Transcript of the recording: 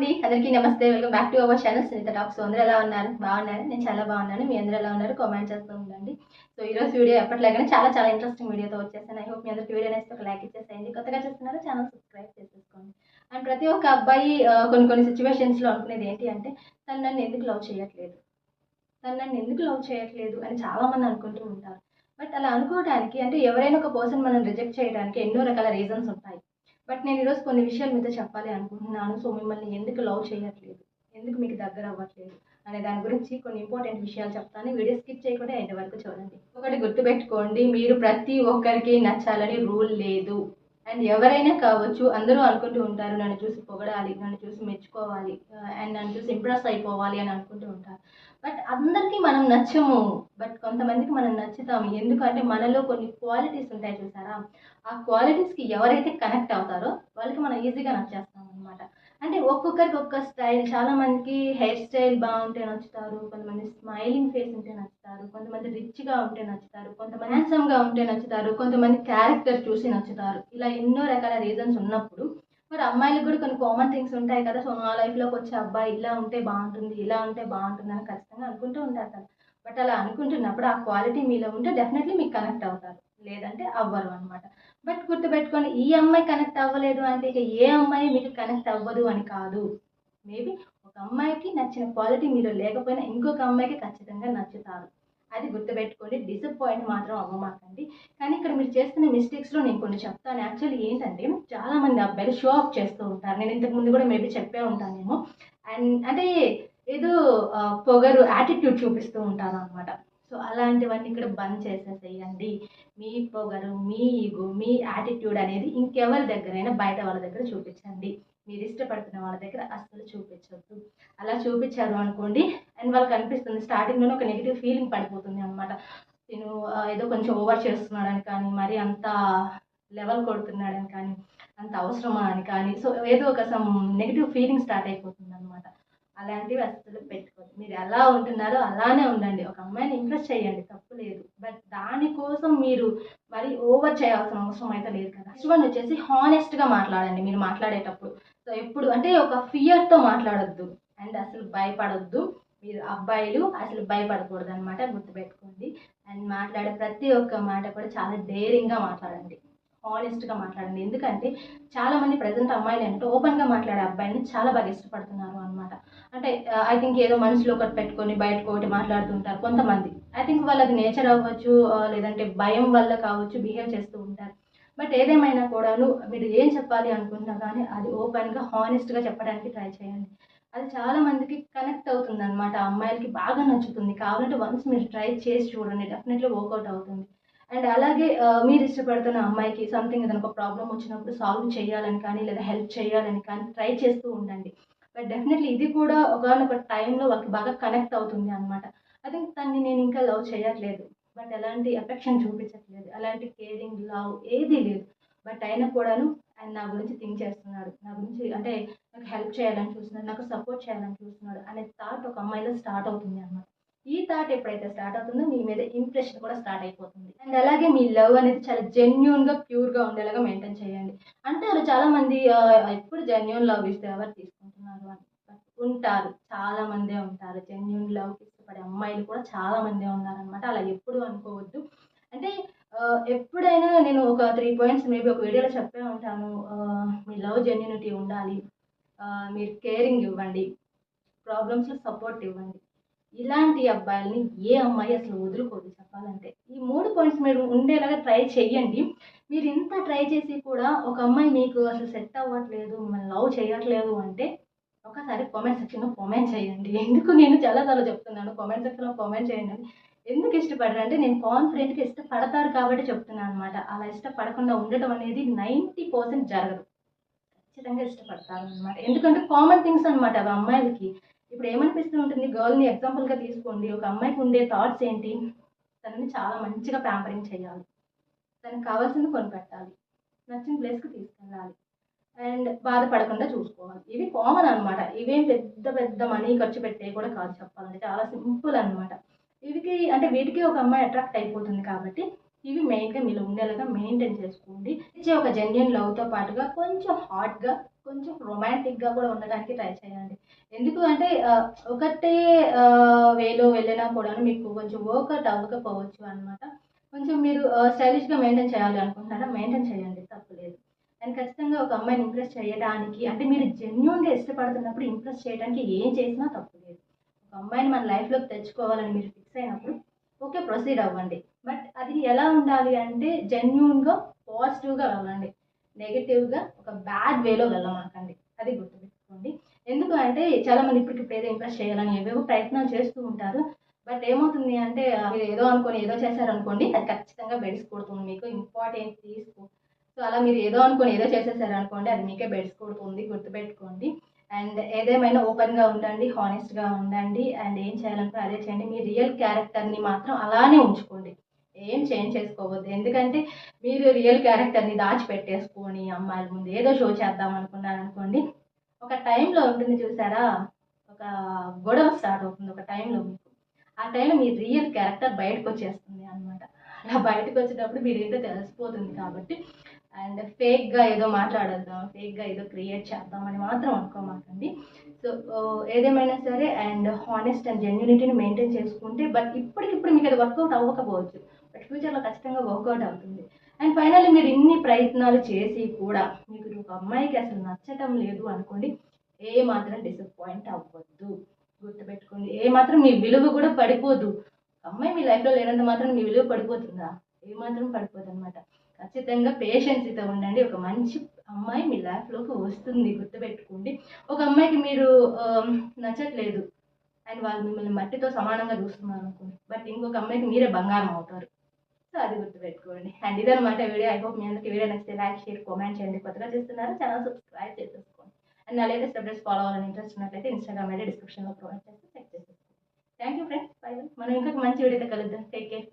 అండి. అందరికీ నమస్తే. Welcome back to our channel Sunitha talks అందరూ ఎలా ఉన్నారు? బాగున్నారు? నేను చాలా బాగున్నాను. మీ అందరూ ఎలా ఉన్నారు? కామెంట్ చేస్తూ ఉండండి. సో ఈరోజు వీడియో ఎప్పటిలాగానే చాలా చాలా ఇంట్రెస్టింగ్ వీడియోతో వచ్చేసాను. ఐ హోప్ మీ అందరికీ వీడియో నేస్తే ఒక లైక్ ఇచ్చేసేయండి. కొత్తగా చూస్తున్నారో ఛానల్ సబ్స్క్రైబ్ చేసేసుకోండి. అండ్ ప్రతి ఒక్క అబ్బాయి కొన్ని కొన్ని సిచ్యువేషన్స్లో అనుకునేది ఏంటి అంటే తను నన్ను ఎందుకు లవ్ చేయట్లేదు? తను నన్ను ఎందుకు లవ్ చేయట్లేదు? అని చాలా మంది అనుకుంటూ ఉంటారు. బట్ అలా అనుకోవడానికి అంటే ఎవరైనా ఒక పర్సన్ మనం రిజెక్ట్ చేయడానికి ఎన్నో రకాల రీజన్స్ ఉంటాయి. బట్ నేను ఈరోజు కొన్ని విషయాలు మీతో చెప్పాలి అనుకుంటున్నాను. సో మిమ్మల్ని ఎందుకు లవ్ చేయట్లేదు? ఎందుకు మీకు దగ్గర అవ్వట్లేదు? అనే దాని గురించి కొన్ని ఇంపార్టెంట్ విషయాలు చెప్తాను. వీడియో స్కిప్ చేయకుండా ఎండ్ వరకు చూడండి. ఒకటి గుర్తుపెట్టుకోండి. మీరు ప్రతి ఒక్కరికి నచ్చాలని రూల్ లేదు. అండ్ ఎవరైనా కావచ్చు అందరూ అనుకుంటూ ఉంటారు నన్ను చూసి పొగడాలి నన్ను చూసి మెచ్చుకోవాలి అండ్ నన్ను చూసి ఇంప్రెస్ అయిపోవాలి అని అనుకుంటూ ఉంటారు. బట్ అందరికీ మనం నచ్చము. బట్ కొంతమందికి మనం నచ్చుతాము. ఎందుకంటే మనలో కొన్ని క్వాలిటీస్ ఉంటాయి చూసారా? ఆ క్వాలిటీస్కి ఎవరైతే కనెక్ట్ అవుతారో వాళ్ళకి మనం ఈజీగా నచ్చేస్తాం అనమాట అంటే ఒక్కొక్కరికి ఒక్క స్టైల్. చాలా మందికి హెయిర్ స్టైల్ బాగుంటే నచ్చుతారు. కొంతమంది స్మైలింగ్ ఫేస్ ఉంటే నచ్చుతారు. కొంతమంది రిచ్గా ఉంటే నచ్చుతారు. కొంతమంది హ్యాండ్సమ్గా ఉంటే నచ్చుతారు. కొంతమంది క్యారెక్టర్ చూసి నచ్చుతారు. ఇలా ఎన్నో రకాల రీజన్స్ ఉన్నప్పుడు మరి అమ్మాయిలకు కూడా కొన్ని కామన్ థింగ్స్ ఉంటాయి కదా. సో నా లైఫ్లోకి వచ్చే అబ్బాయి ఇలా ఉంటే బాగుంటుంది ఇలా ఉంటే బాగుంటుంది అని ఖచ్చితంగా అనుకుంటూ ఉంటారు కదా. బట్ అలా అనుకుంటున్నప్పుడు ఆ క్వాలిటీ మీలో ఉంటే డెఫినెట్లీ మీకు కనెక్ట్ అవుతారు. లేదంటే అవ్వరు అనమాట బట్ గుర్తుపెట్టుకోండి ఈ అమ్మాయి కనెక్ట్ అవ్వలేదు అంటే ఇక ఏ అమ్మాయి మీకు కనెక్ట్ అవ్వదు అని కాదు. మేబీ ఒక అమ్మాయికి నచ్చిన క్వాలిటీ మీలో లేకపోయినా ఇంకొక అమ్మాయికి ఖచ్చితంగా నచ్చుతారు. అది గుర్తుపెట్టుకోండి. డిసప్పాయింట్ మాత్రం అవ్వమాకండి. కానీ ఇక్కడ మీరు చేస్తున్న మిస్టేక్స్లో నేను కొన్ని చెప్తాను. యాక్చువల్లీ ఏంటంటే చాలామంది అబ్బాయిలు షో ఆఫ్ చేస్తూ ఉంటారు. నేను ఇంతకు ముందు కూడా మేబీ చెప్పే ఉంటానేమో. అండ్ అంటే ఏదో పొగరు యాటిట్యూడ్ చూపిస్తూ ఉంటాను అనమాట సో అలాంటివన్నీ ఇక్కడ బంద్ చేసేసేయండి. మీ పొగరు మీ ఈగో మీ యాటిట్యూడ్ అనేది ఇంకెవరి దగ్గరైనా బయట వాళ్ళ దగ్గర చూపించండి. మీరు ఇష్టపడుతున్న వాళ్ళ దగ్గర అస్సలు చూపించవద్దు అలా చూపించారు అనుకోండి అండ్ వాళ్ళకి అనిపిస్తుంది స్టార్టింగ్లోనే ఒక నెగిటివ్ ఫీలింగ్ పడిపోతుంది అనమాట నేను ఏదో కొంచెం ఓవర్ చేస్తున్నాడని కానీ మరి అంత లెవెల్ కొడుతున్నాడని కానీ అంత అవసరమా అని కానీ సో ఏదో ఒక సమ్ నెగిటివ్ ఫీలింగ్ స్టార్ట్ అయిపోతుంది. అలాంటివి అస్సలు పెట్టుకోండి. మీరు ఎలా ఉంటున్నారో అలానే ఉండండి. ఒక అమ్మాయిని ఇంప్రెస్ చేయండి. తప్పు లేదు. బట్ దానికోసం మీరు మరి ఓవర్ చేయాల్సిన అవసరం అయితే లేదు కదా. నెక్స్ట్ వన్ వచ్చేసి హానెస్ట్గా మాట్లాడండి మీరు మాట్లాడేటప్పుడు. సో ఎప్పుడు అంటే ఒక ఫియర్తో మాట్లాడొద్దు. అండ్ అసలు భయపడొద్దు. మీరు అబ్బాయిలు అసలు భయపడకూడదు అనమాట గుర్తుపెట్టుకోండి. అండ్ మాట్లాడే ప్రతి ఒక్క మాట కూడా చాలా డేరింగ్గా మాట్లాడండి. హానెస్ట్గా మాట్లాడండి. ఎందుకంటే చాలామంది ప్రజెంట్ అమ్మాయిలు అంటే ఓపెన్గా మాట్లాడే అబ్బాయిని చాలా బాగా ఇష్టపడుతున్నారు అనమాట అంటే ఐ థింక్ ఏదో మనసులో ఒకటి పెట్టుకొని బయటకు ఒకటి మాట్లాడుతుంటారు కొంతమంది. ఐ థింక్ వాళ్ళది నేచర్ అవ్వచ్చు లేదంటే భయం వల్ల కావచ్చు బిహేవ్ చేస్తూ ఉంటారు. బట్ ఏదేమైనా కూడాను మీరు ఏం చెప్పాలి అనుకుంటున్నా కానీ అది ఓపెన్గా హానెస్ట్గా చెప్పడానికి ట్రై చేయండి. అది చాలా మందికి కనెక్ట్ అవుతుంది అనమాట అమ్మాయిలకి బాగా నచ్చుతుంది. కావాలంటే వన్స్ మీరు ట్రై చేసి చూడండి. డెఫినెట్లీ వర్కౌట్ అవుతుంది. అండ్ అలాగే మీరు ఇష్టపడుతున్న అమ్మాయికి సంథింగ్ ఏదైనా ఒక ప్రాబ్లం వచ్చినప్పుడు సాల్వ్ చేయాలని కానీ లేదా హెల్ప్ చేయాలని కానీ ట్రై చేస్తూ ఉండండి. బట్ డెఫినెట్లీ ఇది కూడా ఒకనొక టైంలో వాళ్ళకి బాగా కనెక్ట్ అవుతుంది అనమాట ఐ థింక్ తన్ని నేను ఇంకా లవ్ చేయట్లేదు. బట్ ఎలాంటి ఎఫెక్షన్ చూపించట్లేదు. అలాంటి కేరింగ్ లవ్ ఏదీ లేదు. బట్ అయినా కూడాను ఆయన నా గురించి థింక్ చేస్తున్నాడు. నా గురించి అంటే నాకు హెల్ప్ చేయాలని చూస్తున్నాడు. నాకు సపోర్ట్ చేయాలని చూస్తున్నాడు అనే థాట్ ఒక అమ్మాయిలో స్టార్ట్ అవుతుంది అనమాట ఈ థాట్ ఎప్పుడైతే స్టార్ట్ అవుతుందో మీ మీద ఇంప్రెషన్ కూడా స్టార్ట్ అయిపోతుంది. అండ్ అలాగే మీ లవ్ అనేది చాలా జెన్యున్గా ప్యూర్గా ఉండేలాగా మెయింటైన్ చేయండి. అంటారు చాలా మంది ఎప్పుడు జెన్యున్ లవ్ ఇస్తే ఎవరు తీసుకుంటున్నారు అని. ఉంటారు చాలా మందే ఉంటారు. జెన్యున్ లవ్ ఇష్టపడే అమ్మాయిలు కూడా చాలా మందే ఉన్నారనమాట అలా ఎప్పుడు అనుకోవద్దు. అంటే ఎప్పుడైనా నేను ఒక త్రీ పాయింట్స్ మేబీ ఒక వీడియోలో చెప్పే ఉంటాను. మీ లవ్ జెన్యునిటీ ఉండాలి. మీరు కేరింగ్ ఇవ్వండి. ప్రాబ్లమ్స్లో సపోర్ట్ ఇవ్వండి. ఇలాంటి అబ్బాయిల్ని ఏ అమ్మాయి అసలు వదులుకోదు చెప్పాలంటే. ఈ మూడు పాయింట్స్ మీరు ఉండేలాగా ట్రై చెయ్యండి. మీరు ఇంత ట్రై చేసి కూడా ఒక అమ్మాయి మీకు అసలు సెట్ అవ్వట్లేదు మిమ్మల్ని లవ్ చేయట్లేదు అంటే ఒకసారి కామెంట్ సెక్షన్లో కామెంట్ చేయండి. ఎందుకు నేను చాలాసార్లు చెప్తున్నాను కామెంట్ సెక్షన్లో కామెంట్ చేయండి. ఎందుకు ఇష్టపడరు? అంటే నేను కాన్ఫిడెంట్గా ఇష్టపడతారు కాబట్టి చెప్తున్నాను అనమాట అలా ఇష్టపడకుండా ఉండటం అనేది నైంటీ పర్సెంట్ జరగదు. ఖచ్చితంగా ఇష్టపడతారు అనమాట ఎందుకంటే కామన్ థింగ్స్ అనమాట అవి అమ్మాయిలకి. ఇప్పుడు ఏమనిపిస్తూ ఉంటుంది? గర్ల్ని ఎగ్జాంపుల్గా తీసుకోండి. ఒక అమ్మాయికి ఉండే థాట్స్ ఏంటి? తనని చాలా మంచిగా ప్యాంపరింగ్ చేయాలి. తనకు కావాల్సింది కొనిపెట్టాలి. నచ్చిన ప్లేస్కి తీసుకెళ్ళాలి. అండ్ బాధపడకుండా చూసుకోవాలి. ఇవి కామన్ అనమాట ఇవేం పెద్ద పెద్ద మనీ ఖర్చు పెట్టే కూడా కాదు చెప్పాలంటే. చాలా సింపుల్ అనమాట ఇవికి అంటే వీటికి ఒక అమ్మాయి అట్రాక్ట్ అయిపోతుంది కాబట్టి ఇవి మెయిన్గా మీలో ఉండేలాగా మెయింటైన్ చేసుకోండి. ఇచ్చే ఒక జెన్యున్ లవ్తో పాటుగా కొంచెం హాట్గా కొంచెం రొమాంటిక్గా కూడా ఉండడానికి ట్రై చేయండి. ఎందుకు అంటే ఒకటే వేలో వెళ్ళినా కూడా మీకు కొంచెం వర్కౌట్ అవ్వకపోవచ్చు అనమాట కొంచెం మీరు స్టైలిష్గా మెయింటైన్ చేయాలి అనుకుంటున్నారా? మెయింటైన్ చేయండి తప్పులేదు. అండ్ ఖచ్చితంగా ఒక అమ్మాయిని ఇంప్రెస్ చేయడానికి అంటే మీరు జెన్యున్గా ఇష్టపడుతున్నప్పుడు ఇంప్రెస్ చేయడానికి ఏం చేసినా తప్పు లేదు ఒక అమ్మాయిని మన లైఫ్లోకి తెచ్చుకోవాలని మీరు ఫిక్స్ అయినప్పుడు ఓకే ప్రొసీడ్ అవ్వండి. బట్ అది ఎలా ఉండాలి అంటే జెన్యున్గా పాజిటివ్గా వెళ్ళండి నెగిటివ్గా ఒక బ్యాడ్ వేలో వెళ్ళమాకండి అది గుర్తుపెట్టుకోండి. ఎందుకు అంటే చాలా మంది ఇప్పటికిప్పుడు ఏదో ఇంప్రెస్ చేయాలని ఏవేవో ప్రయత్నాలు చేస్తూ ఉంటారు. బట్ ఏమవుతుంది అంటే మీరు ఏదో అనుకొని ఏదో చేశారనుకోండి అది ఖచ్చితంగా బెడ్స్ కొడుతుంది మీకు ఇంపార్టెంట్ తీసుకో. సో అలా మీరు ఏదో అనుకొని ఏదో చేసేసారు అనుకోండి అది మీకే బెడ్స్ కొడుతుంది గుర్తుపెట్టుకోండి. అండ్ ఏదేమైనా ఓపెన్గా ఉండండి హానెస్ట్గా ఉండండి అండ్ ఏం చేయాలంటే అదే చేయండి. మీ రియల్ క్యారెక్టర్ని మాత్రం అలానే ఉంచుకోండి. ఏం చేంజ్ చేసుకోవద్దు. ఎందుకంటే మీరు రియల్ క్యారెక్టర్ని దాచిపెట్టేసుకొని అమ్మాయిల ముందు ఏదో షో చేద్దాం అనుకున్నారు అనుకోండి ఒక టైంలో ఉంటుంది చూసారా? ఒక గొడవ స్టార్ట్ అవుతుంది ఒక టైంలో మీకు. ఆ టైంలో మీ రియల్ క్యారెక్టర్ బయటకు వచ్చేస్తుంది అనమాట అలా బయటకు వచ్చేటప్పుడు మీరు ఏంటో తెలిసిపోతుంది కాబట్టి అండ్ ఫేక్గా ఏదో మాట్లాడేద్దాం ఫేక్గా ఏదో క్రియేట్ చేద్దామని మాత్రం అనుకోమాకండి. సో ఏదేమైనా సరే అండ్ హానెస్ట్ అండ్ జెన్యునిటీని మెయింటైన్ చేసుకుంటే బట్ ఇప్పటికిప్పుడు మీకు అది వర్కౌట్ అవ్వకపోవచ్చు. ఫ్యూచర్లో ఖచ్చితంగా వర్కౌట్ అవుతుంది. అండ్ ఫైనల్లీ మీరు ఇన్ని ప్రయత్నాలు చేసి కూడా మీకు ఒక అమ్మాయికి అసలు నచ్చటం లేదు అనుకోండి ఏ మాత్రం డిసప్పాయింట్ అవ్వద్దు. గుర్తుపెట్టుకోండి ఏ మాత్రం మీ విలువ కూడా పడిపోదు. అమ్మాయి మీ లైఫ్లో లేనంత మాత్రం మీ విలువ పడిపోతుందా? ఏ మాత్రం పడిపోదు అనమాట ఖచ్చితంగా పేషెన్సీతో ఉండండి. ఒక మంచి అమ్మాయి మీ లైఫ్లోకి వస్తుంది గుర్తుపెట్టుకోండి. ఒక అమ్మాయికి మీరు నచ్చట్లేదు. అండ్ వాళ్ళు మిమ్మల్ని మట్టితో సమానంగా చూస్తున్నారు అనుకోండి. బట్ ఇంకొక అమ్మాయికి మీరే బంగారం అవుతారు. సో అది గుర్తుపెట్టుకోండి. అండ్ ఇదనమాట వీడియో. ఐ హోప్ మీ అందరికీ వీడియో నచ్చితే లైక్ షేర్ కామెంట్ చేయండి. కొత్తగా చేస్తున్నారు ఛానల్ సబ్స్క్రైబ్ చేసేసుకోండి. అండ్ నా లేటెస్ట్ అప్డేట్స్ ఫాలో అవ్వాలని ఇంట్రెస్ట్ ఉన్నట్లయితే ఇన్స్టాగ్రామ్ అయితే డిస్క్రిప్షన్లో ప్రొవైడ్ చేస్తే చెక్ చేసేసుకోండి. థ్యాంక్ యూ ఫ్రెండ్స్ బై మనం ఇంకా మంచి వీడియోతో కలుద్దాం. Take care